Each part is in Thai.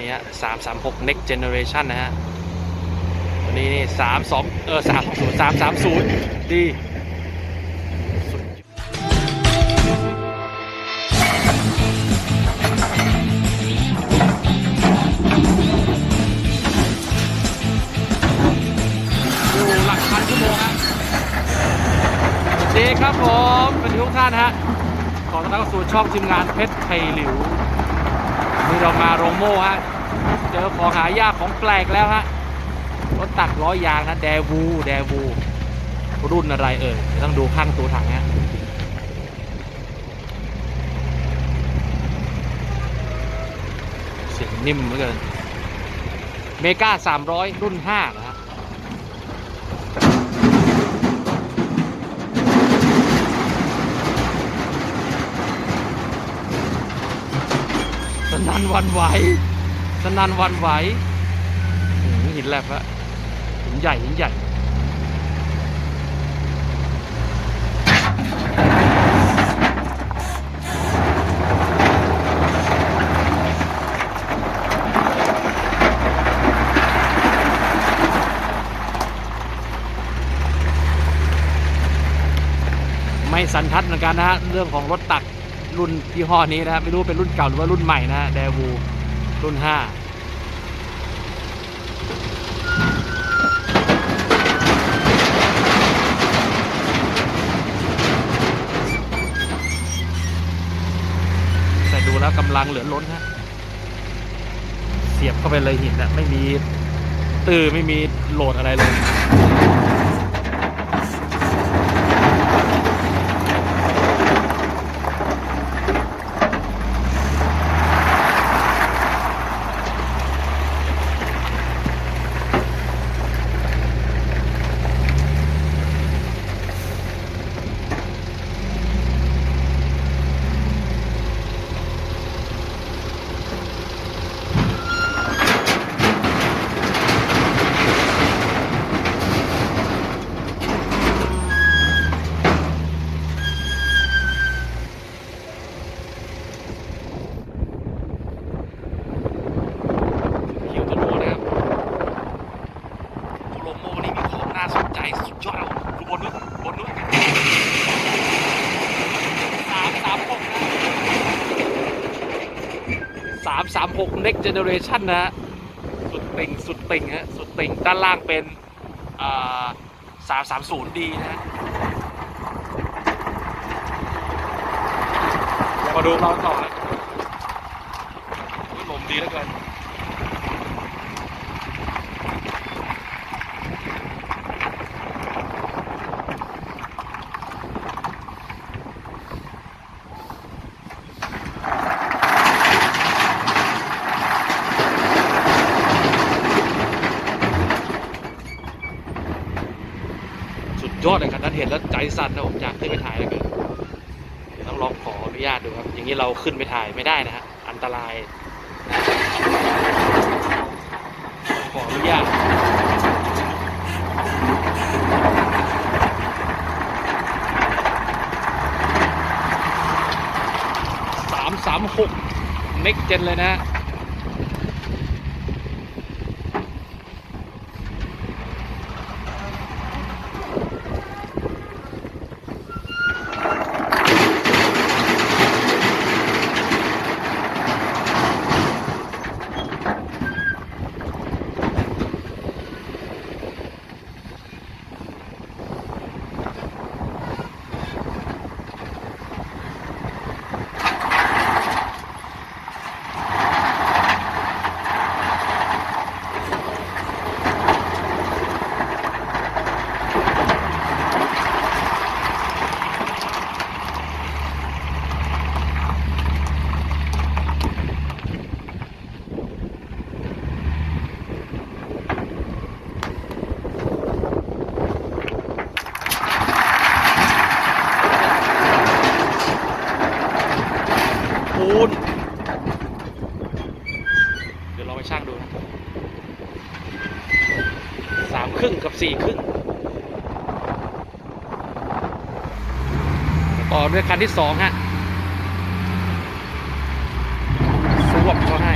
นี่ฮะสามสามหก next generation นะฮะวันนี้นี่สามสองเออสามศูนย์สามสามศูนย์ดีดูหลักพันชั่วโมงครับเจ้ครับผมเป็นทุกท่านฮะขอต้อนรับสู่ช่องทีมงานเพชรไทยหลิว นี่เรามาโรงโม่ฮะ เจอของหายากของแปลกแล้วฮะ รถตักล้อยางนะ แดวูแดวู รุ่นอะไรเอ่ยต้องดูข้างตัวถังฮะเสียงนิ่มเหลือเกิน เมกา300 รุ่น5นะฮะ ส นันวันไหวสนันวันไหวหินแลบอะหินใหญ่หินใหญ่ไม่สันทัดเหมือนกันนะฮะเรื่องของรถตัก รุ่นยี่ห้อนี้นะฮะไม่รู้เป็นรุ่นเก่าหรือว่ารุ่นใหม่นะฮะแดวูรุ่น5แต่ดูแล้วกำลังเหลือล้นฮะ เสียบเข้าไปเลยหินนะไม่มีตื้อไม่มีโหลดอะไรเลย 36 next generation นะฮะ สุดติ่งสุดติ่งฮะ สุดติ่งด้านล่างเป็น330ดีนะะมาดูเราต่อนะลมดีแล้วกัน ยอดเลยครับนั้นเห็นแล้วใจสั่นนะผมอยากขึ้นไปถ่ายเลยเกินต้องลองขออนุญาตดูครับ อย่างนี้เราขึ้นไปถ่ายไม่ได้นะฮะอันตราย ขออนุญาตสามสามหกเน็กเจนเลยนะฮะ ครึ่งกับสี่ครึ่งต่อด้วยคันที่สองฮะสวบเขาให้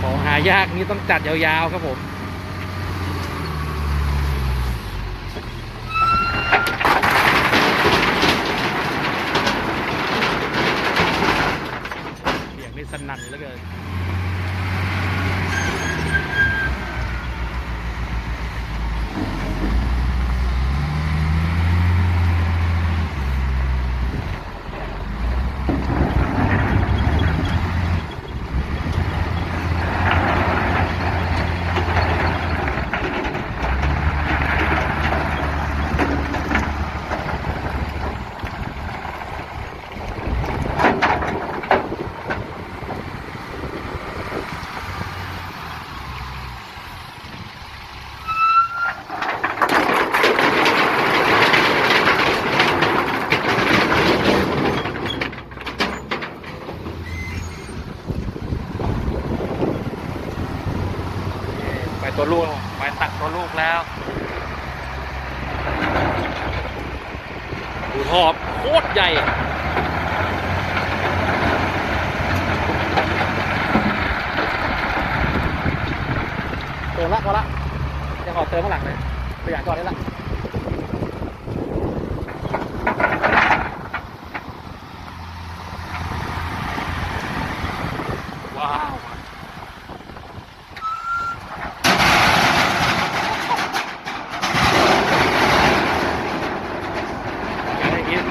ของหายากนี้ต้องจัดยาวๆครับผม สนั่นเหลือเกิน ตัวลูกไปตักตัวลูกแล้ว ดูทอบโคตรใหญ่เติมละพอละจะขอเติมข้างหลังเลยประหยัดก่อนได้ละว้าว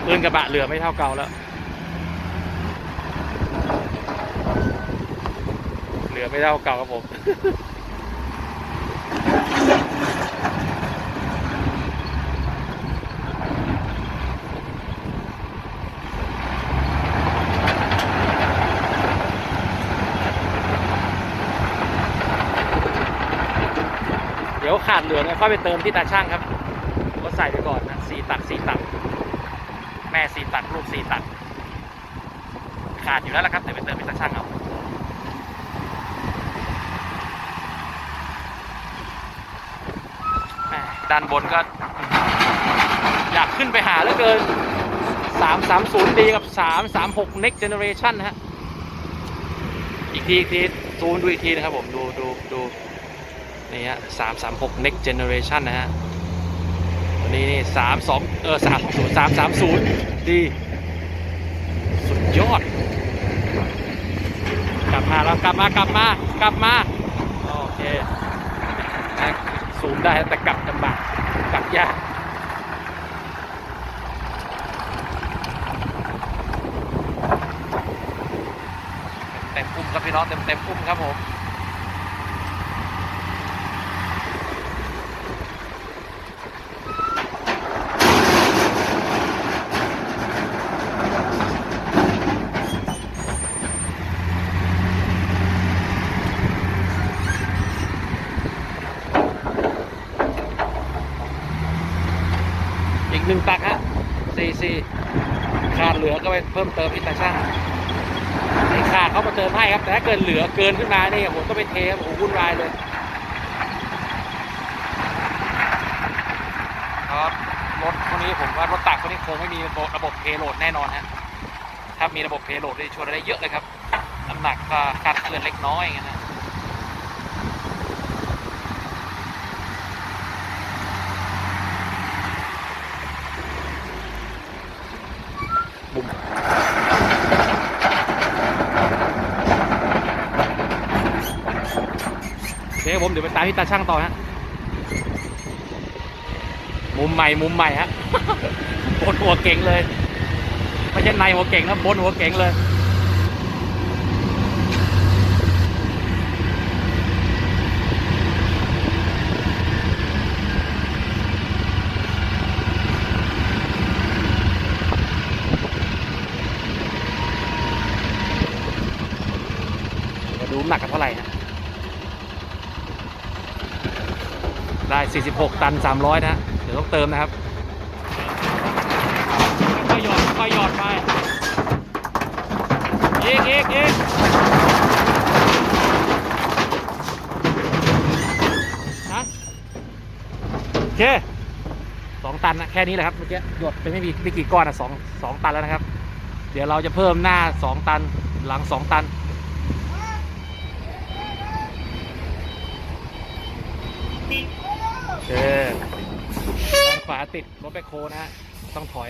อย่างนี้ปืนกระบะเหลือไม่เท่าเก่าแล้วเหลือไม่เท่าเก่าครับผมเดี๋ยวขาดเหลือเนี่ยค่อยไปเติมที่ตาช่างครับก็ใส่ไปก่อนนะสี่ตัดสี่ตัด แม่สี่ตัดลูกสี่ตัด ขาดอยู่แล้วละครับเดี๋ยวไปเติมเป็นตาช่างเอาด้านบนก็ อยากขึ้นไปหาเหลือเกิน 330D กับ 336 Next Generation นะฮะ อีกที อีกที ซูมดูอีกทีนะครับผม ดูดูดูนี่ฮะ 336 Next Generation นะฮะ นนี้นี่สามสองเออสามศูนย์สามสามศูนย์ดีสุดยอด กลับมาแล้วกลับมากลับมากลับมาโอเคนะซูมได้แต่กลับลำบากกลับยากเต็มอุ้มครับพี่น้องเต็มเต็มอุ้มครับผม อีกหนึ่งตักฮะสี่สี่ขาด เพิ่มเติมที่ตาช่างไอ้ขาดเขามาเติมให้ครับ แต่ถ้าเกินเหลือเกินขึ้นมาเนี่ยผมก็ไปเทครับโอ้โหวุ่นวายเลยครับรถคนนี้ผมว่ารถตักคนนี้คงไม่มีระบบเพโหลดแน่นอนฮะถ้ามีระบบเพโหลดได้ช่วยได้เยอะเลยครับน้ำหนักก็ขาดเคลื่อนเล็กน้อยอย่างเงี้ยน โอเคครับผมเดี๋ยวไปตามที่ตาช่างต่อฮะมุมใหม่มุมใหม่ฮะบนหัวเก่งเลยไม่ใช่ในหัวเก่งนะบนหัวเก่งเลยมาดูน้ำหนักกันเท่าไหร่ฮะ ได้ 46 ตัน 300นะฮะเดี๋ยวต้องเติมนะครับค่อยหยอดค่อยหยอดไปเอีกอีกอีกฮะโอเคสองตันนะแค่นี้แหละครับเมื่อกี้หยดไปไม่มีไม่กี่ก้อนอะสองสองตันแล้วนะครับ เดี๋ยวเราจะเพิ่มหน้าสองตันหลังสองตัน เออด้านขวาติดรถแบคโฮนะฮะต้องถอย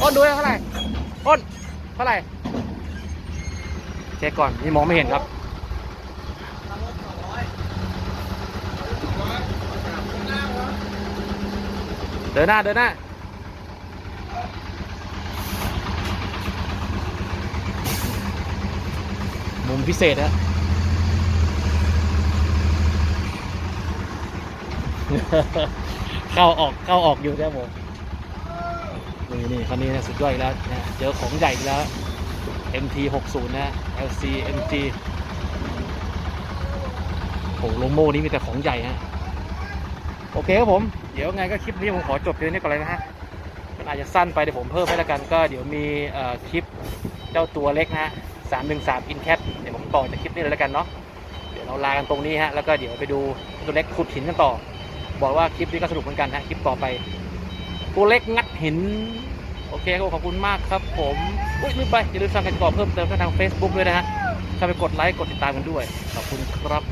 อ้นดูเท่าไหร่อ้นเท่าไหร่เช็คก่อนนี่มองไม่เห็นครับเดินหน้าเดินหน้ามุมพิเศษนะ เข้าออกเข้าออกอยู่นะผมนี่นี่คันนี้นะสุดยอดอีกแล้วนะเจอของใหญ่แล้ว MT 60นะ LC MG โอ้โหโลโม่นี้มีแต่ของใหญ่ฮะโอเคครับผม เดี๋ยวไงก็คลิปนี้ผมขอจบเพียงนี้ก่อนเลยนะฮะมันอาจจะสั้นไปเดี๋ยวผมเพิ่มให้แล้วกันก็เดี๋ยวมีคลิปเจ้าตัวเล็กนะฮะ313 InCat เดี๋ยวผมต่อจากคลิปนี้เลยแล้วกันเนาะเดี๋ยวเราลากันตรงนี้ฮะแล้วก็เดี๋ยวไปดูตัวเล็กขุดหินกันต่อ บอกว่าคลิปนี้ก็สนุกเหมือนกันนะคลิปต่อไป ตัวเล็กงัดหิน โอเคครับขอบคุณมากครับ ผมอุ้ยลืมไปอย่าลืมสั่งกันก่อเพิ่มเติมทาง Facebook ด้วยนะฮะเข้าไปกดไลค์กดติดตามกันด้วย ขอบคุณครับ